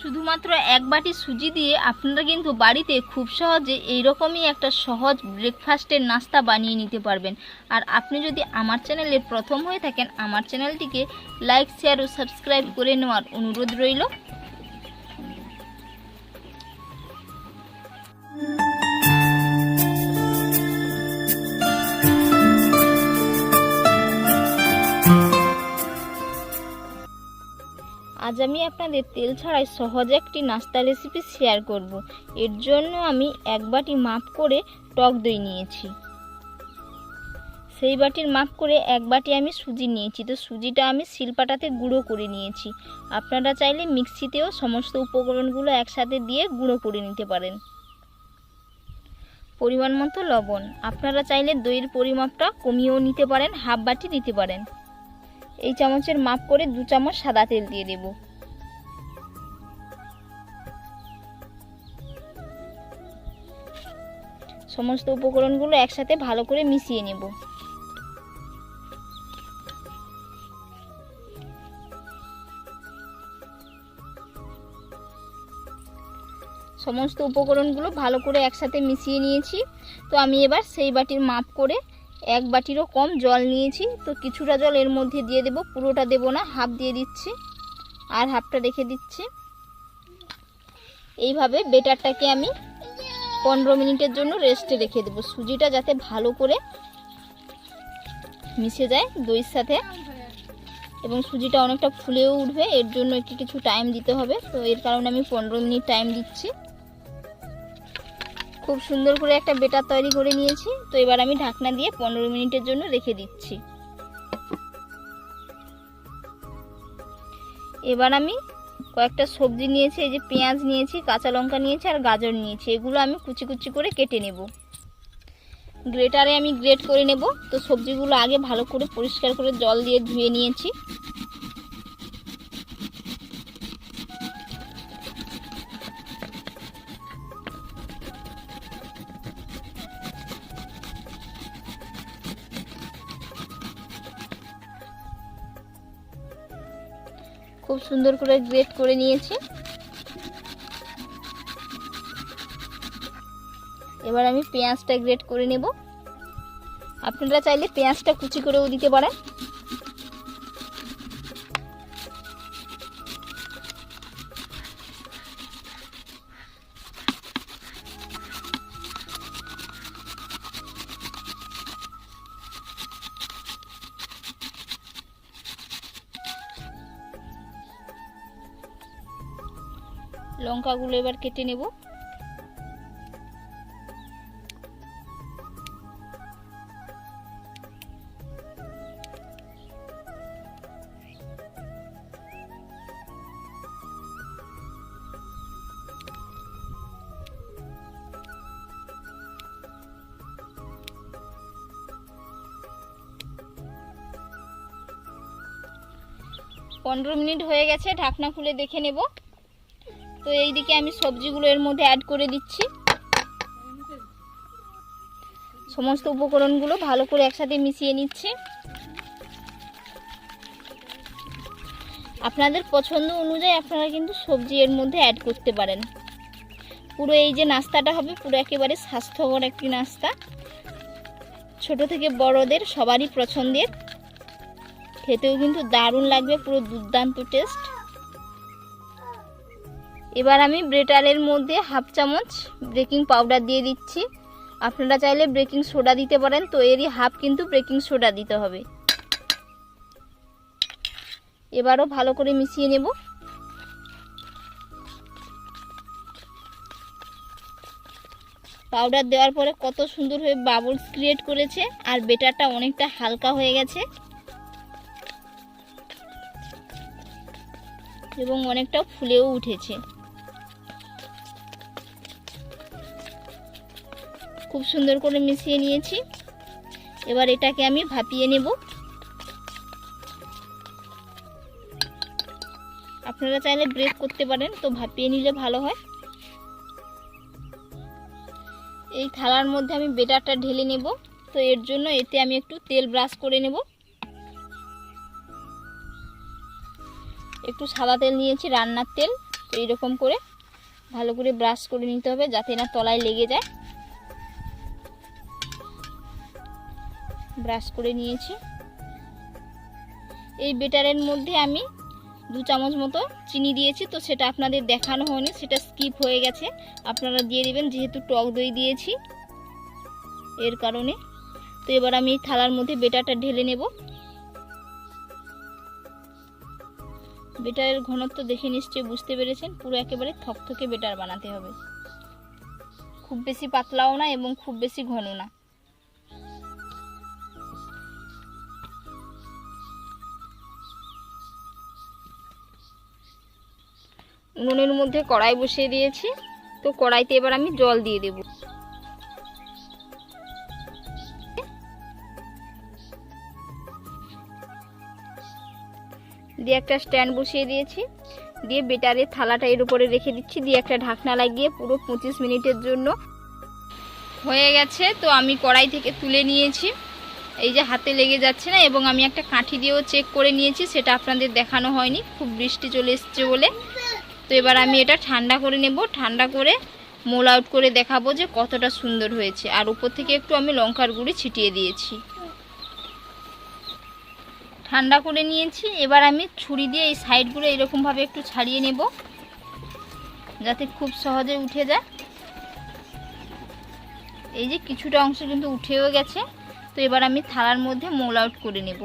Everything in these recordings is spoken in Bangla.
শুধুমাত্র এক বাটি সুজি দিয়ে আপনারা কিন্তু বাড়িতে খুব সহজে এইরকমই একটা সহজ ব্রেকফাস্টের নাস্তা বানিয়ে নিতে পারবেন। আর আপনি যদি আমার চ্যানেলে প্রথম হয়ে থাকেন, আমার চ্যানেলটিকে লাইক শেয়ার ও সাবস্ক্রাইব করে নেওয়ার অনুরোধ রইল। আজ আমি আপনাদের তেল ছাড়াই সহজ একটি নাস্তা রেসিপি শেয়ার করব। এর জন্য আমি এক বাটি মাপ করে টক দই নিয়েছি। সেই বাটির মাপ করে এক বাটি আমি সুজি নিয়েছি। তো সুজিটা আমি শিলপাটাতে গুঁড়ো করে নিয়েছি। আপনারা চাইলে মিক্সিতেও সমস্ত উপকরণগুলো একসাথে দিয়ে গুঁড়ো করে নিতে পারেন। পরিমাণ মতো লবণ। আপনারা চাইলে দইয়ের পরিমাপটা কমিয়েও নিতে পারেন, হাফ বাটি দিতে পারেন। এই চামচের মাপ করে দু চামচ সাদা তেল দিয়ে দেব। সমস্ত উপকরণগুলো একসাথে ভালো করে মিশিয়ে নেব। সমস্ত উপকরণগুলো ভালো করে একসাথে মিশিয়ে নিয়েছি। তো আমি এবার সেই বাটির মাপ করে এক বাটিরও কম জল নিয়েছি, তো কিছুটা জল এর মধ্যে দিয়ে দেব, পুরোটা দেব না, হাফ দিয়ে দিচ্ছি, আর হাফটা রেখে দিচ্ছি। এইভাবে বেটারটাকে আমি পনেরো মিনিটের জন্য রেস্টে রেখে দেবো। সুজিটা যাতে ভালো করে মিশে যায় দইয়ের সাথে, এবং সুজিটা অনেকটা ফুলেও উঠবে, এর জন্য একটু কিছু টাইম দিতে হবে, তো এর কারণে আমি পনেরো মিনিট টাইম দিচ্ছি। খুব সুন্দর করে একটা বেটার তৈরি করে নিয়েছি। তো এবার আমি ঢাকনা দিয়ে পনেরো মিনিটের জন্য রেখে দিচ্ছি। এবার আমি কয়েকটা সবজি নিয়েছি, এই যে পেঁয়াজ নিয়েছি, কাঁচা লঙ্কা নিয়েছি আর গাজর নিয়েছি। এগুলো আমি কুচি কুচি করে কেটে নেব। গ্রেটারে আমি গ্রেট করে নেব। তো সবজিগুলো আগে ভালো করে পরিষ্কার করে জল দিয়ে ধুয়ে নিয়েছি। খুব সুন্দর করে গ্রেট করে নিয়েছি। এবার আমি পেঁয়াজটা গ্রেট করে নেব। আপনারা চাইলে পেঁয়াজটা কুচি করেও দিতে পারেন। লঙ্কাগুলো এবার কেটে নেব। পনেরো মিনিট হয়ে গেছে ঢাকনা খুলে দেখে নেব। তো এই দিকে আমি সবজিগুলো এর মধ্যে অ্যাড করে দিচ্ছি। সমস্ত উপকরণগুলো ভালো করে একসাথে মিশিয়ে নিচ্ছি। আপনাদের পছন্দ অনুযায়ী আপনারা কিন্তু সবজি এর মধ্যে অ্যাড করতে পারেন। পুরো এই যে নাস্তাটা হবে, পুরো একেবারে স্বাস্থ্যকর একটি নাস্তা। ছোট থেকে বড়দের সবারই পছন্দের। খেতেও কিন্তু দারুণ লাগবে, পুরো দুর্দান্ত টেস্ট এবার আমি ব্রেটারের মধ্যে হাফ চামচ বেকিং পাউডার দিয়ে দিচ্ছি। আপনারা চাইলে বেকিং সোডা দিতে পারেন, তো এরই হাফ কিন্তু বেকিং সোডা দিতে হবে। এবারও ভালো করে মিশিয়ে নেব। পাউডার দেওয়ার পরে কত সুন্দর হয়ে বাবলস ক্রিয়েট করেছে, আর বেটারটা অনেকটা হালকা হয়ে গেছে। এবং অনেকটা ফুলেও উঠেছে। খুব সুন্দর করে মিশিয়ে নিয়েছি। এবার এটাকে আমি ভাপিয়ে নেব। আপনারা চাইলে ব্রেক করতে পারেন, তো ভাপিয়ে নিলে ভালো হয়। এই থালার মধ্যে আমি বেটারটা ঢেলে নেব, তো এর জন্য এতে আমি একটু তেল ব্রাশ করে নেব। একটু সাদা তেল নিয়েছি, রান্নার তেল এইরকম করে ভালো করে ব্রাশ করে নিতে হবে যাতে না তলায় লেগে যায়। ব্রাশ করে নিয়েছি। এই বেটারের মধ্যে আমি দু চামচ মতো চিনি দিয়েছি, তো সেটা আপনাদের দেখানো হয়নি, সেটা স্কিপ হয়ে গেছে। আপনারা দিয়ে দেবেন, যেহেতু টক দই দিয়েছি এর কারণে। তো এবার আমি থালার মধ্যে বেটারটা ঢেলে নেব। বেটারের ঘনত্ব দেখে নিশ্চয়ই বুঝতে পেরেছেন, পুরো একেবারে থকথকে বেটার বানাতে হবে। খুব বেশি পাতলাও না এবং খুব বেশি ঘন না। উনুনের মধ্যে কড়াই বসিয়ে দিয়েছি। তো কড়াইতে এবার আমি জল দিয়ে দেব। দিয়ে একটা স্ট্যান্ড বসিয়ে দিয়েছি। দিয়ে বেটারের থালাটা এর উপরে রেখে দিচ্ছি। দিয়ে একটা ঢাকনা লাগিয়ে পুরো পঁচিশ মিনিটের জন্য হয়ে গেছে। তো আমি কড়াই থেকে তুলে নিয়েছি। এই যে হাতে লেগে যাচ্ছে না, এবং আমি একটা কাঠি দিয়েও চেক করে নিয়েছি। সেটা আপনাদের দেখানো হয়নি। খুব বৃষ্টি চলে এসছে বলে। তো এবার আমি এটা ঠান্ডা করে নেব। ঠান্ডা করে মোল আউট করে দেখাবো যে কতটা সুন্দর হয়েছে। আর উপর থেকে একটু আমি লঙ্কার গুঁড়ি ছিটিয়ে দিয়েছি। ঠান্ডা করে নিয়েছি। এবার আমি ছুরি দিয়ে এই সাইডগুলো এরকমভাবে একটু ছাড়িয়ে নেব, যাতে খুব সহজে উঠে যায়। এই যে কিছুটা অংশ কিন্তু উঠেও গেছে। তো এবার আমি থালার মধ্যে মোল আউট করে নেব।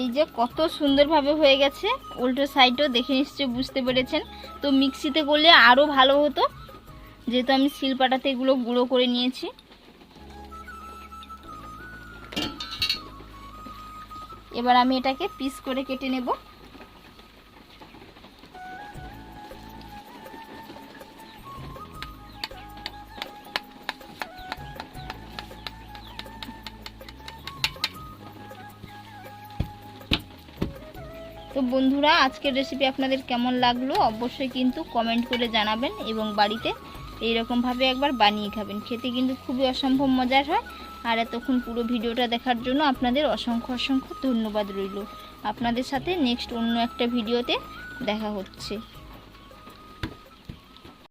এই যে কত সুন্দরভাবে হয়ে গেছে। উল্টো সাইডও দেখে নিশ্চয়ই বুঝতে পেরেছেন। তো মিক্সিতে করলে আরও ভালো হতো। যেহেতু আমি শিলপাটাতে এগুলো গুঁড়ো করে নিয়েছি। এবার আমি এটাকে পিস করে কেটে নেব। তো বন্ধুরা, আজকের রেসিপি আপনাদের কেমন লাগল অবশ্যই কিন্তু কমেন্ট করে জানাবেন এবং বাড়িতে এইরকমভাবে একবার বানিয়ে খাবেন। খেতে কিন্তু খুবই অসম্ভব মজার হয়। আর এতক্ষণ পুরো ভিডিওটা দেখার জন্য আপনাদের অসংখ্য অসংখ্য ধন্যবাদ রইল। আপনাদের সাথে নেক্সট অন্য একটা ভিডিওতে দেখা হচ্ছে।